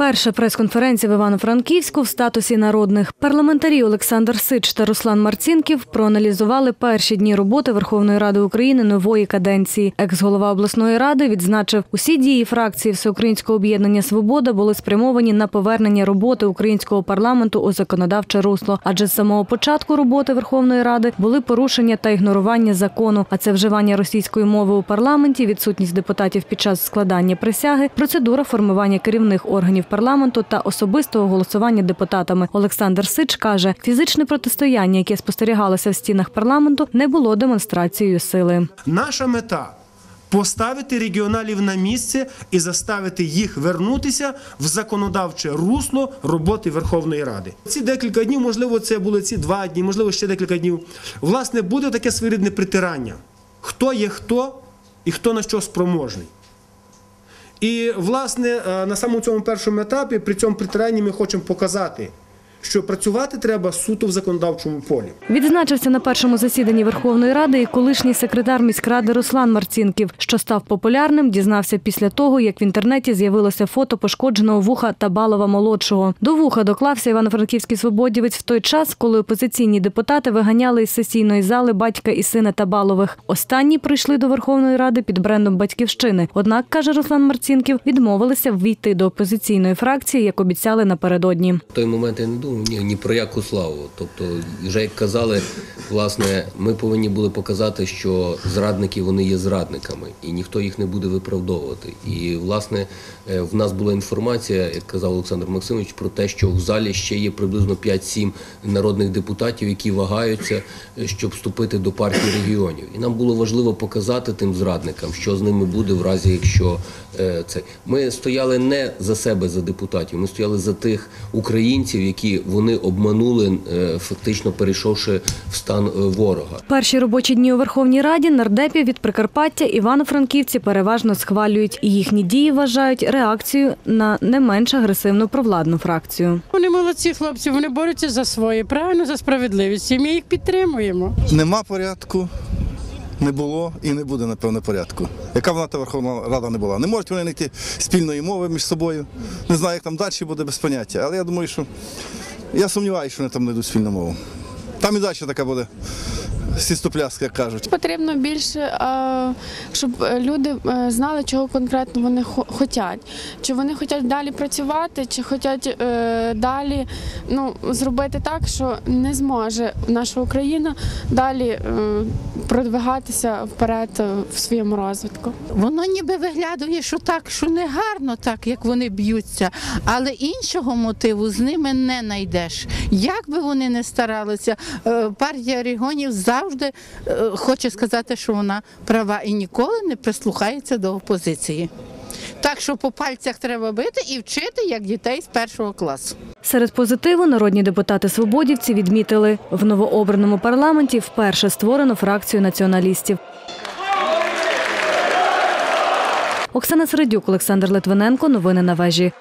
Перша прес-конференція в Івано-Франківську в статусі народних. Парламентарі Олександр Сич та Руслан Марцінків проаналізували перші дні роботи Верховної Ради України нової каденції. Екс-голова обласної ради відзначив, усі дії фракції Всеукраїнського об'єднання Свобода були спрямовані на повернення роботи українського парламенту у законодавче русло. Адже з самого початку роботи Верховної Ради були порушення та ігнорування закону. А це вживання російської мови у парламенті, відсутність депутатів під час складання присяги, процедура формування керівних органів парламенту та особистого голосування депутатами. Олександр Сич каже, фізичне протистояння, яке спостерігалося в стінах парламенту, не було демонстрацією сили. Наша мета поставити регіоналів на місце і заставити їх вернутися в законодавче русло роботи Верховної Ради. Ці декілька днів, можливо, це були ці два дні, можливо, ще декілька днів. Власне, буде таке своєрідне притирання. Хто є хто і хто на що спроможний. І, власне, е, на самому цьому першому етапі, при цьому притиранні ми хочемо показати, що працювати треба суто в законодавчому полі. Відзначився на першому засіданні Верховної Ради і колишній секретар міськради Руслан Марцінків, що став популярним, дізнався після того, як в інтернеті з'явилося фото пошкодженого вуха Табалова молодшого. До вуха доклався івано-франківський свободівець в той час, коли опозиційні депутати виганяли із сесійної зали батька і сина Табалових. Останні прийшли до Верховної Ради під брендом батьківщини. Однак, каже Руслан Марцінків, відмовилися ввійти до опозиційної фракції, як обіцяли напередодні. В той момент я не думав ні, ні про яку славу. Тобто, вже як казали, власне, ми повинні були показати, що зрадники вони є зрадниками, і ніхто їх не буде виправдовувати. І власне е, в нас була інформація, як казав Олександр Максимович, про те, що в залі ще є приблизно 5-7 народних депутатів, які вагаються, е, щоб вступити до партії регіонів. І нам було важливо показати тим зрадникам, що з ними буде в разі, якщо е, це ми стояли не за себе, за депутатів, ми стояли за тих українців, які вони обманули, е, фактично перейшовши в стан е, ворога. Перші робочі дні у Верховній Раді нардепів від Прикарпаття Івано-Франківці переважно схвалюють і їхні дії вважають реакцією на не менш агресивну провладну фракцію. Вони молодці хлопці, вони борються за своє, правильно, за справедливість. І ми їх підтримуємо. Нема порядку, не було і не буде, напевно, порядку. Яка вона та Верховна Рада не була. Не можуть вони знайти спільної мови між собою. Не знаю, як там далі буде без поняття. Але я думаю, що я сумніваюся, що вони там знайдуть спільну мову. Там і далі така буде сістопляска, як кажуть. Потрібно більше, е, щоб люди е, знали, чого конкретно вони хочуть. Чи вони хочуть далі працювати, чи хочуть е, далі ну, зробити так, що не зможе наша Україна далі продвигатися вперед в своєму розвитку. Воно ніби виглядає, що так, що не гарно, так як вони б'ються, але іншого мотиву з ними не знайдеш. Як би вони не старалися, партія регіонів завжди хоче сказати, що вона права і ніколи не прислухається до опозиції. Так що по пальцях треба бити і вчити як дітей з першого класу. Серед позитиву народні депутати свободівці відмітили в новообраному парламенті вперше створено фракцію націоналістів. Оксана Середюк, Олександр Литвиненко. Новини на вежі.